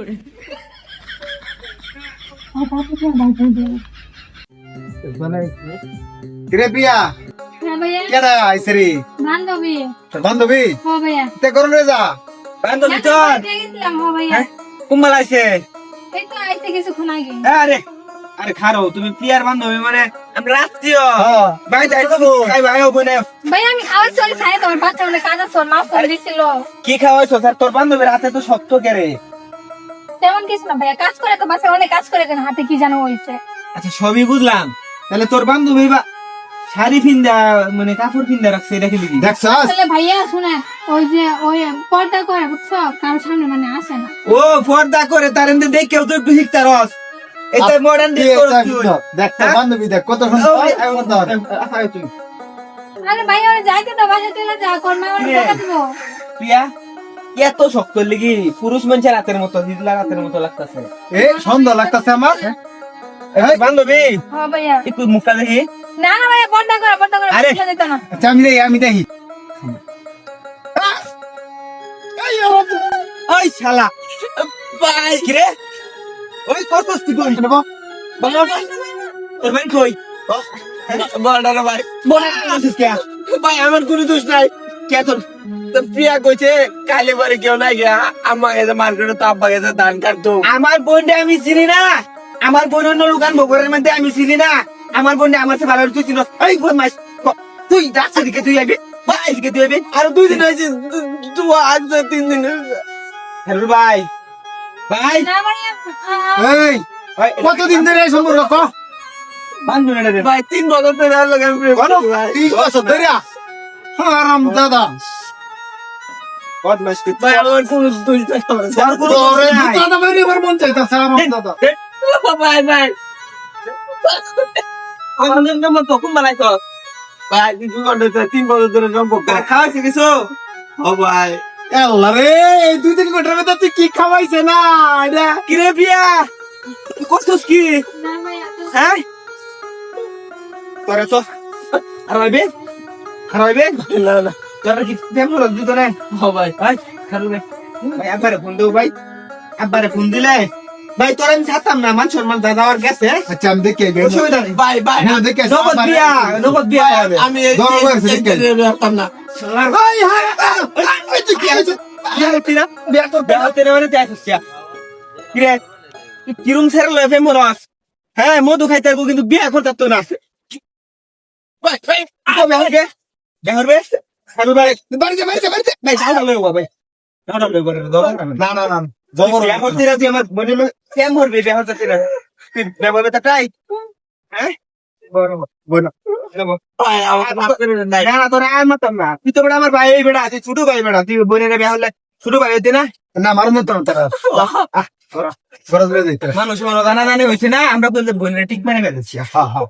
কিরে। প্রিয়া হ্যাঁ কেডা আইছে রে বান্ধবী। বান্ধবী? ও ভাইয়া। তে করুন রে যা বান্ধবী চল। গেছিলাম ও ভাইয়া। হ্যাঁ? আইছে? এই তো আইতে কিছুক্ষণ আগে। আরে আরে খারো তুমি প্রিয়ার বান্ধবী মানে আমরা হ্যাঁ। ভাই যাই তো খাই ভাই ওখানে ভাই আমি চলে খাই তোমার বাচ্চা মানে কাজা চল মাছ ফোন দিছিল। কি খাওয়াইছো? স্যার তোর বান্ধবীর হাতে তো শক্ত কেরে তেমন কিছু না ভাইয়া কাজ করে তো বাসে অনেক কাজ করে কেন হাতে কি জানো হয়েছে আচ্ছা সবই বুঝলাম তাহলে তোর বান্ধবী বা শাড়ি ফিন্দা মানে কাপড় ফিন্দা রাখছে এটা কি লিখি দেখছস আসলে ভাইয়া শুনে ওই যে ওই পর্দা করে বুঝছ কারোর সামনে মানে আসে না ও পর্দা করে তার এমনি দেখেও তো একটু শিখতে রস এটা মডার্ন ড্রেস তুই সুন্দর। দেখ তোর হ্যাঁ? বান্ধবী দেখ কত সুন্দর তুই আরে ভাইয়া ওরা যাইতে তো বাসা চলে যা কর্মা ওরা কি টাকা দিব প্রিয়া এত শক্ত লিগি পুরুষ মানুষের হাতের মতো হিজলা হাতের মতো লাগতেছে? এ সুন্দর লাগতাছে আমার? এই, বান্ধবী হ্যাঁ ভাইয়া। একটু মুখটা দেখি। না না ভাইয়া পর্দা করে পর্দা করে আরে। আচ্ছা, আমি দেখি আমি দেখি ওই শালা ভাই কি রে? ওই কত স্থিতি কই নেব? বাবা তোর ভাই কই? বড় ভাই। বড় ভাই আমার কোনো দোষ নাই। কে তোর প্রিয়া কইছে কালে বারে কেউ নাই গিয়া আমার কাছে মার্কেটে তো আব্বা কাছে ধান কাটতো আমার বোনটা আমি চিনি না। আমার বোন অন্য দোকান বগরের মধ্যে আমি চিনি না। আমার বোনটা আমার সাথে ভালো তুই চিনো এই বোন মাস তুই যাচ্ছে দিকে তুই আইবি ভাই দিকে তুই আইবি। আর দুই দিন হয়েছে তুই আজ তিন দিন হ্যালো ভাই ভাই। না ভাইয়া আ- এই কতদিন ধরে সম্পর্ক? বান্ধব ভাই তিন বছর ধরে আর বলো তুই বছর ধরে আরাম দাদা। মন তিন বছর ধরে সম্পর্ক খাওয়াইছি কিছু? ও ভাই। রে এই দুই তিন ঘণ্টার মধ্যে তুই কি খাওয়াইছে না? এটা কি রে বিয়া? করছিস কি? হ্যাঁ? তো। আর আর না না। তোরা কি দেবো না। ভাই। ভাই ভাই ভাই আব্বারে ফোন দেবো ভাই। আব্বারে ফোন দিলে। ভাই তোরা আমি ছাড়তাম না। মান সম্মান দাদা আর গেছে। আচ্ছা আমি দেখে। অসুবিধা নেই। ভাই ভাই। হ্যাঁ, দেখে নগদ বিয়া নগদ বিয়া হবে আমি ধরো বয়সে দেখে। আইবো। রাখতাম না। হায়, তুই কি হয়েছে? বিয়া হচ্ছি না? বিয়া তো বিয়া হতে না মানে দেখ হচ্ছে কিরে কিরম সের লয়ে মরস হ্যাঁ মধু খাইতে কিন্তু বিয়া করতে তো না। ভাই ভাই ভাই যাও ভাই যাও না, না, না। জবর আমার মনে হলো কেম করবে তাই হ্যাঁ বড় বড় তো আমার ভাই বেটা তুই ছোট ভাই বেটা তুই বোনের বিয়া হলে ছোট ভাই হইতে না না, মারুন তোর মানুষ মনে জানা জানি হয়েছে না আমরা বলতে বোনের ঠিক মানে বেঁধেছি হ্যাঁ, হ্যাঁ।